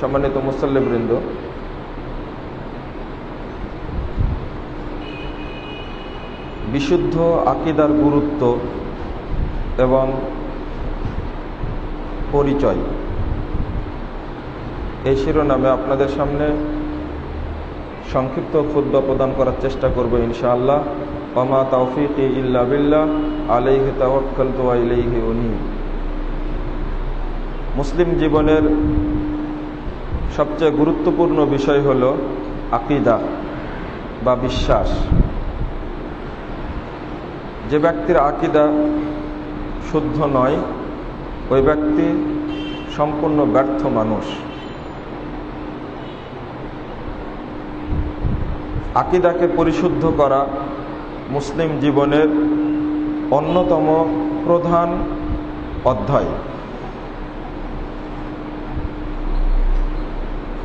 সম্মানিত মুসল্লিবৃন্দ। বিশুদ্ধ আকিদার গুরুত্ব এবং পরিচয়। এই শিরোনামে আপনাদের সামনে সংক্ষিপ্ত ক্ষুদ্র প্রদান করার চেষ্টা করব ইনশাআল্লাহ। ওমা তৌফিক ইল্লা বিল্লাহ, আলাইহি তাওয়াক্কালতু ওয়া ইলাইহি উনীব। মুসলিম জীবনের সবচেয়ে গুরুত্বপূর্ণ বিষয় হল আকিদা বা বিশ্বাস। যে ব্যক্তির আকিদা শুদ্ধ নয়, ওই ব্যক্তি সম্পূর্ণ ব্যর্থ মানুষ। আকিদাকে পরিশুদ্ধ করা মুসলিম জীবনের অন্যতম প্রধান অধ্যায়।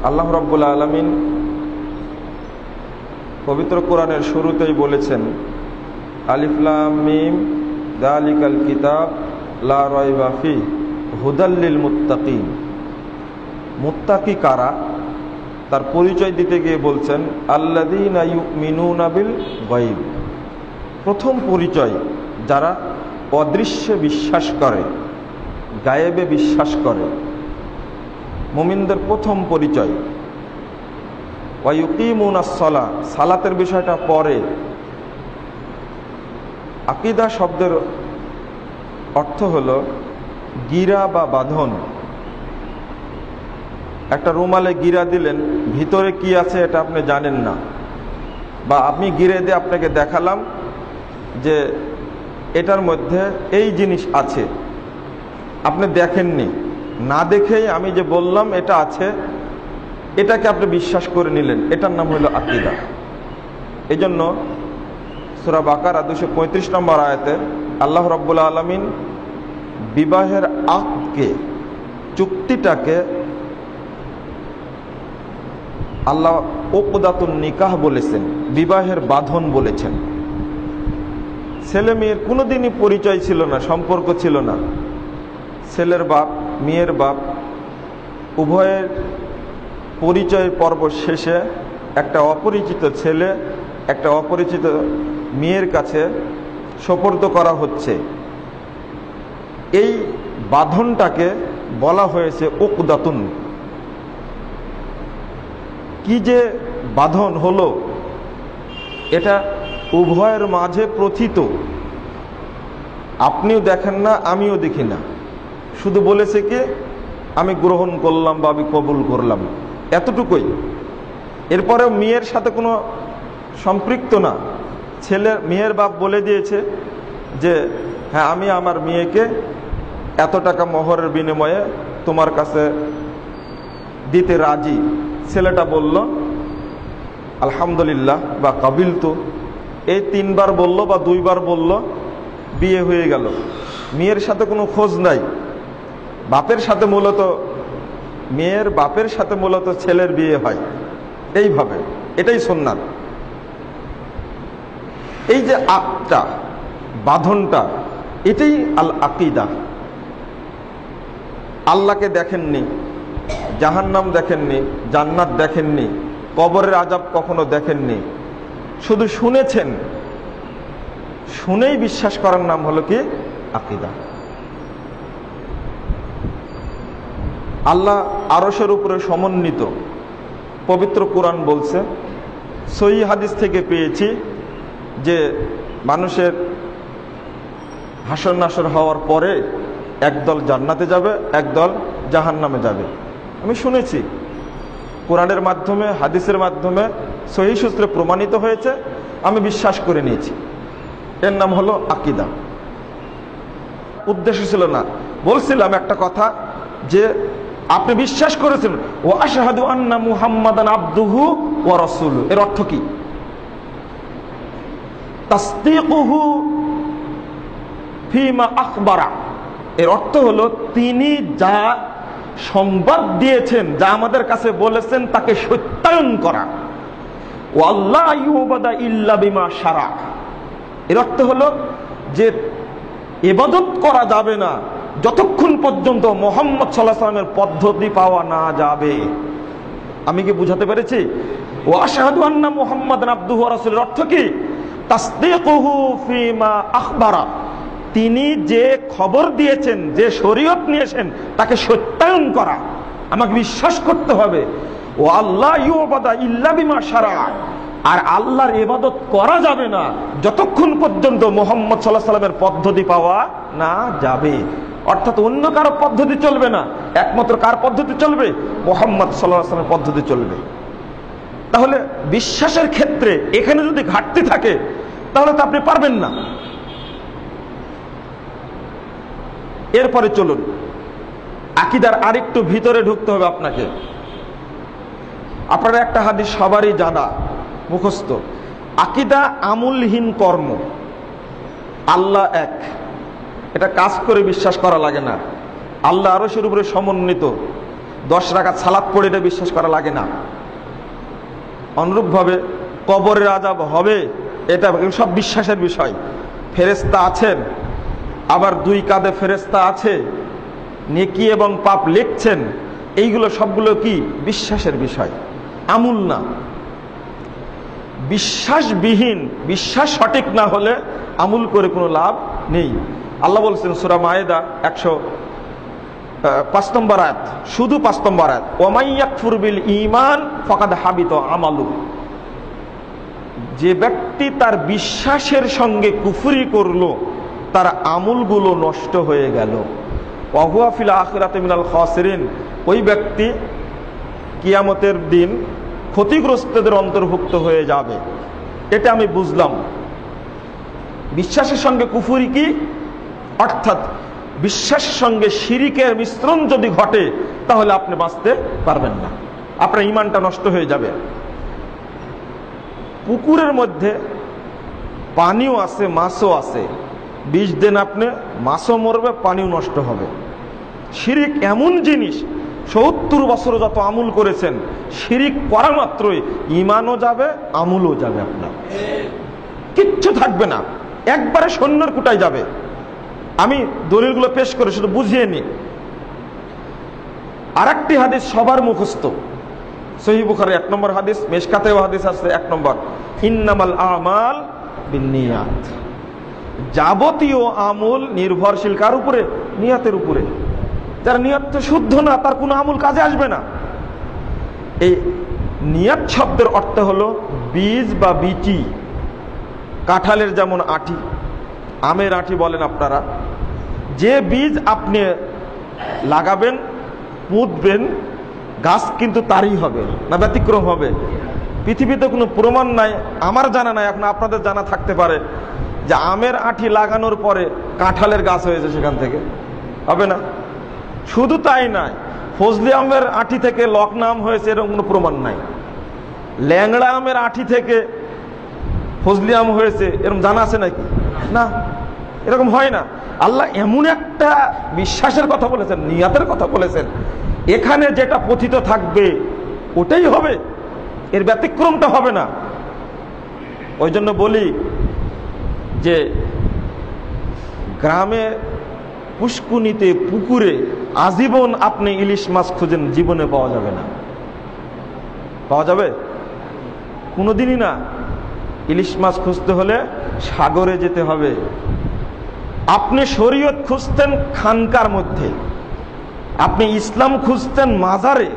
আল্লাহ রব্বুল আলমিন পবিত্র কোরআনের শুরুতেই বলেছেন আলিফলাম মিম, দালিকাল কিতাব, লা হুদাল্লিল মুত্তাকিম মুত্তাকি কারা? তার পরিচয় দিতে গিয়ে বলছেন আল্লাদিন মিনুনাবিল গয়ব। প্রথম পরিচয় যারা অদৃশ্যে বিশ্বাস করে, গায়েবে বিশ্বাস করে। মুমিনদের প্রথম পরিচয়। ওয়াইকিমুনাসলা সালাতের বিষয়টা পরে। আকিদা শব্দের অর্থ হল গিরা বা বাঁধন। একটা রুমালে গিরা দিলেন, ভিতরে কি আছে এটা আপনি জানেন না। বা আমি গিরে দিয়ে আপনাকে দেখালাম যে এটার মধ্যে এই জিনিস আছে। আপনি দেখেননি। না দেখেই আমি যে বললাম এটা আছে, এটাকে আপনি বিশ্বাস করে নিলেন। এটার নাম হলো আকিদা। এই জন্য সুরা বাকার দুশো পঁয়ত্রিশ নম্বর আয়তে আল্লাহ রব্বুল্লা আলমিন বিবাহের আককে চুক্তিটাকে আল্লাহ ওকদাতুন নিকাহ বলেছেন, বিবাহের বাঁধন বলেছেন। ছেলে মেয়ের কোনোদিনই পরিচয় ছিল না, সম্পর্ক ছিল না। ছেলের বাপ মেয়ের বাপ উভয়ের পরিচয় পর্ব শেষে একটা অপরিচিত ছেলে, একটা অপরিচিত মেয়ের কাছে সোপর্দ করা হচ্ছে। এই বাঁধনটাকে বলা হয়েছে উকদাতুন। কি যে বাঁধন হলো, এটা উভয়ের মাঝে প্রথিত। আপনিও দেখেন না, আমিও দেখি না। শুধু বলেছে কি? আমি গ্রহণ করলাম বা আমি কবুল করলাম। এতটুকুই। এরপরে মেয়ের সাথে কোনো সম্পৃক্ত না। ছেলে, মেয়ের বাপ বলে দিয়েছে যে হ্যাঁ আমি আমার মেয়েকে এত টাকা মহরের বিনিময়ে তোমার কাছে দিতে রাজি। ছেলেটা বলল, আলহামদুলিল্লাহ, বা কাবিল তো। এই তিনবার বলল বা দুইবার বলল, বিয়ে হয়ে গেল। মেয়ের সাথে কোনো খোঁজ নাই। বাপের সাথে মূলত, মেয়ের বাপের সাথে মূলত ছেলের বিয়ে হয়। এইভাবে, এটাই সন্ন্যাত এই যে আকটা বাঁধনটা, এটাই আল আকিদা। আল্লাহকে দেখেননি, জাহান্নাম দেখেননি, জান্নাত দেখেননি, কবরের আজাব কখনো দেখেননি। শুধু শুনেছেন, শুনেই বিশ্বাস করার নাম হলো কি? আকিদা। আল্লাহ আরসের উপরে সমন্বিত পবিত্র কোরআন বলছে সই হাদিস থেকে পেয়েছি যে মানুষের হাসর নাসর হওয়ার পরে একদল জান্নাতে যাবে, একদল জাহান নামে যাবে। আমি শুনেছি, কোরআনের মাধ্যমে, হাদিসের মাধ্যমে সহি সূত্রে প্রমাণিত হয়েছে, আমি বিশ্বাস করে নিয়েছি। এর নাম হলো আকিদা। উদ্দেশ্য ছিল না। বলছিলাম একটা কথা যে আপনি বিশ্বাস করেছেন, ও আশাহাদু আন্না মুহাম্মাদান আব্দুহু ও রসুল এর অর্থ কি? ফিমা আখবারা। এর অর্থ হলো, তিনি যা সংবাদ দিয়েছেন, যা আমাদের কাছে বলেছেন, তাকে সত্যায়ন করা। ও আল্লাহ ইল্লা বিমা সারা এর অর্থ হলো, যে এবাদত করা যাবে না যতক্ষণ পর্যন্ত মোহাম্মদ সাল্লাহ সাল্লামের পদ্ধতি পাওয়া না যাবে। আমি কি বুঝাতে পেরেছি? ও আশাহাদু আন্না মোহাম্মদ আব্দুহ রাসূলের অর্থ কি? ফিমা আখবারা। তিনি যে খবর দিয়েছেন, যে শরীয়ত নিয়েছেন, তাকে সত্যায়ন করা। আমাকে বিশ্বাস করতে হবে। ও আল্লাহ ইউবাদা সারা আর আল্লাহর ইবাদত করা যাবে না, যতক্ষণ পর্যন্ত মোহাম্মদ সাল্লাহ সাল্লামের পদ্ধতি পাওয়া না যাবে। অর্থাৎ অন্য কারও পদ্ধতি চলবে না। একমাত্র কার পদ্ধতি চলবে? মোহাম্মদ সাল্লামের পদ্ধতি চলবে। তাহলে বিশ্বাসের ক্ষেত্রে এখানে যদি ঘাটতি থাকে, তাহলে তো আপনি পারবেন না। এরপরে চলুন। আকিদার আরেকটু ভিতরে ঢুকতে হবে আপনাকে। আপনারা একটা হাদিস সবারই জানা, মুখস্থ। আকিদা আমুলহীন কর্ম। আল্লাহ এক। এটা কাজ করে বিশ্বাস করা লাগে না। আল্লাহ আরও শুরু উপরে সমন্বিত। দশ রাখা সালাদ পড়ে এটা বিশ্বাস করা লাগে না। অনুরূপভাবে কবরের আজাব হবে, এটা সব বিশ্বাসের বিষয়। ফেরেস্তা আছেন, আবার দুই কাঁধে ফেরেস্তা আছে। নেকি এবং পাপ লিখছেন, এইগুলো সবগুলো কি? বিশ্বাসের বিষয়। আমুল না। বিশ্বাসবিহীন, বিশ্বাস সঠিক না হলে আমুল করে কোনো লাভ নেই। আল্লাহ বলছেন সুরা মায়েদা একশো পাঁচ নম্বর আয়াত। শুধু পাঁচ নম্বর আয়াত। ওমাইয়াকফুর বিল ইমান ফকাদ হাবিত আমালু যে ব্যক্তি তার বিশ্বাসের সঙ্গে কুফুরি করল, তার আমুলগুলো নষ্ট হয়ে গেল। অহুয়াফিল আখরাতে মিনাল খসরিন। ওই ব্যক্তি কিয়ামতের দিন ক্ষতিগ্রস্তদের অন্তর্ভুক্ত হয়ে যাবে। এটা আমি বুঝলাম। বিশ্বাসের সঙ্গে কুফুরি কি? অর্থাৎ বিশ্বাসের সঙ্গে শিরিকের মিশ্রণ যদি ঘটে, তাহলে আপনি বাঁচতে পারবেন না। আপনার ইমানটা নষ্ট হয়ে যাবে। পুকুরের মধ্যে পানিও আছে, মাছও আছে। বিষ দেন আপনি মাছও মরবে, পানিও নষ্ট হবে। শিরিক এমন জিনিস, সত্তর বছর যত আমুল করেছেন, শিরিক করা মাত্রই ইমানও যাবে, আমুলও যাবে আপনার। কিচ্ছু থাকবে না। একবারে সৈন্যর কুটাই যাবে। আমি দলিলগুলো পেশ করে শুধু বুঝিয়ে নি আর একটি হাদিস সবার মুখস্থ। সহি বুখারে এক নম্বর হাদিস, মেশকাতেও হাদিস আছে এক নম্বর। ইন্নামাল আমাল বিনিয়াত। যাবতীয় আমল নির্ভরশীল কার উপরে? নিয়াতের উপরে। যার নিয়ত শুদ্ধ না, তার কোনো আমল কাজে আসবে না। এই নিয়াত শব্দের অর্থ হলো বীজ বা বিটি কাঁঠালের যেমন আটি, আমের আটি বলেন আপনারা যে বীজ আপনি লাগাবেন, পুঁতবেন, গাছ কিন্তু তারই হবে, না ব্যতিক্রম হবে। পৃথিবীতে কোনো প্রমাণ নাই, আমার জানা নাই, এখন আপনাদের জানা থাকতে পারে যে আমের আঠি লাগানোর পরে কাঁঠালের গাছ হয়েছে সেখান থেকে। হবে না? শুধু তাই নয়, ফজলি আমের আঠি থেকে লকনা আম হয়েছে, এরকম কোনো প্রমাণ নাই। ল্যাংড়া আমের আঠি থেকে ফজলি আম হয়েছে, এরকম জানা আছে নাকি? না। এরকম হয় না। আল্লাহ এমন একটা বিশ্বাসের কথা বলেছেন, নিয়াতের কথা বলেছেন। এখানে যেটা পথিত থাকবে, ওটাই হবে। এর ব্যতিক্রমটা হবে না। ওই জন্য বলি যে, গ্রামে পুষ্কুনিতে পুকুরে আজীবন আপনি ইলিশ মাছ খুঁজেন, জীবনে পাওয়া যাবে না। পাওয়া যাবে? কোনোদিনই না। ইলিশ মাছ খুঁজতে হলে সাগরে যেতে হবে। আপনি শরীয়ত খুঁজতেন খানকার মধ্যে। আপনি ইসলাম খুঁজতেন মাজারে।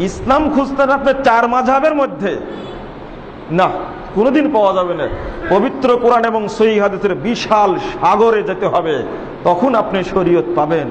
ইসলাম খুঁজতেন আপনি চার মাঝাবের মধ্যে। না, কোনোদিন পাওয়া যাবে না। পবিত্র কোরআন এবং সই হাদিসের বিশাল সাগরে যেতে হবে। তখন আপনি শরীয়ত পাবেন।